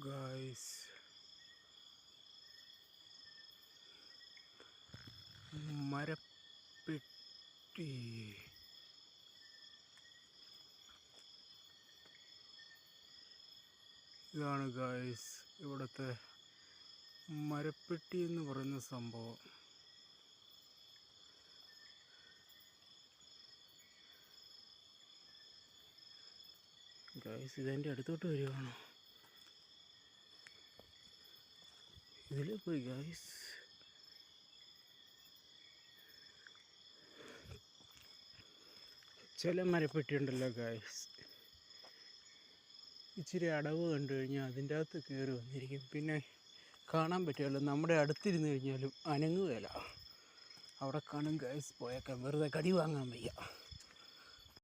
Guys മരപ്പെട്ടി. ഇതാണ് guys ഇവിടുത്തെ മരപ്പെട്ടി എന്ന് പറയുന്ന സംഭവം. ഗായ്സ് ഇതെന്റെ അടുത്തോട്ട് വരികയാണോ ഇതിൽ പോയി ഗായ്സ് ചില മരപ്പെട്ടി ഉണ്ടല്ലോ ഗായ്സ് ഇച്ചിരി അടവ് കണ്ടു കഴിഞ്ഞാൽ അതിന്റെ അകത്ത് കയറി വന്നിരിക്കും. പിന്നെ കാണാൻ പറ്റുമല്ലോ നമ്മുടെ അടുത്തിരുന്ന് കഴിഞ്ഞാലും അനങ്ങുകയില്ല. അവിടെ കാണും ഗായ്സ് പോയേക്കാം. വെറുതെ കടി വാങ്ങാൻ വയ്യ.